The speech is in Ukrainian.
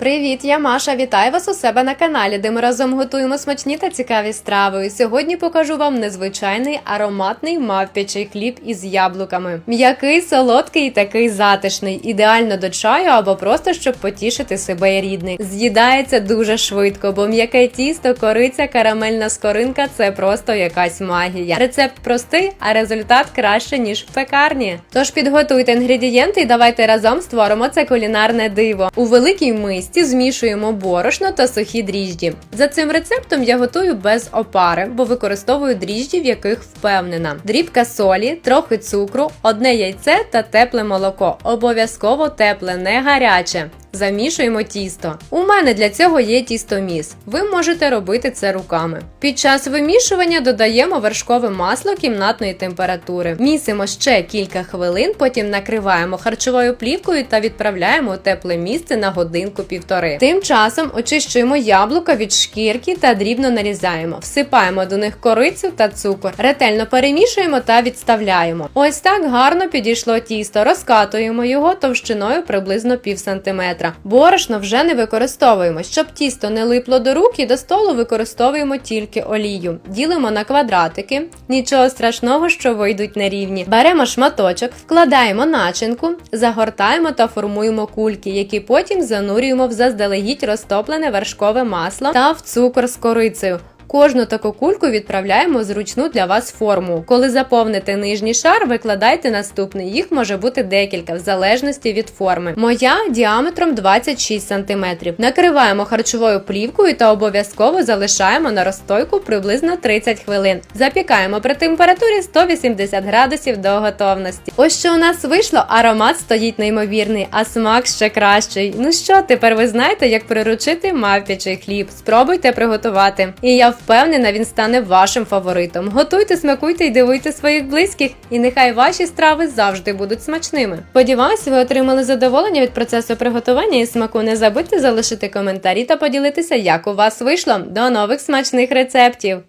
Привіт, я Маша. Вітаю вас у себе на каналі, де ми разом готуємо смачні та цікаві страви. Сьогодні покажу вам незвичайний ароматний мавпячий хліб із яблуками. М'який, солодкий і такий затишний, ідеально до чаю або просто щоб потішити себе і рідних. З'їдається дуже швидко, бо м'яке тісто, кориця, карамельна скоринка це просто якась магія. Рецепт простий, а результат краще ніж в пекарні. Тож підготуйте інгредієнти і давайте разом створимо це кулінарне диво. У великій мисці змішуємо борошно та сухі дріжджі. За цим рецептом я готую без опари, бо використовую дріжджі, в яких впевнена. Дрібка солі, трохи цукру, одне яйце та тепле молоко. Обов'язково тепле, не гаряче. Замішуємо тісто. У мене для цього є тістоміс. Ви можете робити це руками. Під час вимішування додаємо вершкове масло кімнатної температури. Місимо ще кілька хвилин, потім накриваємо харчовою плівкою та відправляємо у тепле місце на годинку-півтори. Тим часом очищуємо яблука від шкірки та дрібно нарізаємо. Всипаємо до них корицю та цукор. Ретельно перемішуємо та відставляємо. Ось так гарно підійшло тісто. Розкатуємо його товщиною приблизно пів сантиметра. Борошно вже не використовуємо. Щоб тісто не липло до рук і до столу використовуємо тільки олію. Ділимо на квадратики. Нічого страшного, що вийдуть на рівні. Беремо шматочок, вкладаємо начинку, загортаємо та формуємо кульки, які потім занурюємо в заздалегідь розтоплене вершкове масло та в цукор з корицею. Кожну таку кульку відправляємо в зручну для вас форму. Коли заповните нижній шар, викладайте наступний. Їх може бути декілька, в залежності від форми. Моя діаметром 26 см. Накриваємо харчовою плівкою та обов'язково залишаємо на розстойку приблизно 30 хвилин. Запікаємо при температурі 180 градусів до готовності. Ось що у нас вийшло, аромат стоїть неймовірний, а смак ще кращий. Ну що, тепер ви знаєте, як приручити мавпячий хліб. Спробуйте приготувати. І я впевнена, він стане вашим фаворитом. Готуйте, смакуйте і дивуйте своїх близьких, і нехай ваші страви завжди будуть смачними. Сподіваюсь, ви отримали задоволення від процесу приготування і смаку. Не забудьте залишити коментарі та поділитися, як у вас вийшло. До нових смачних рецептів!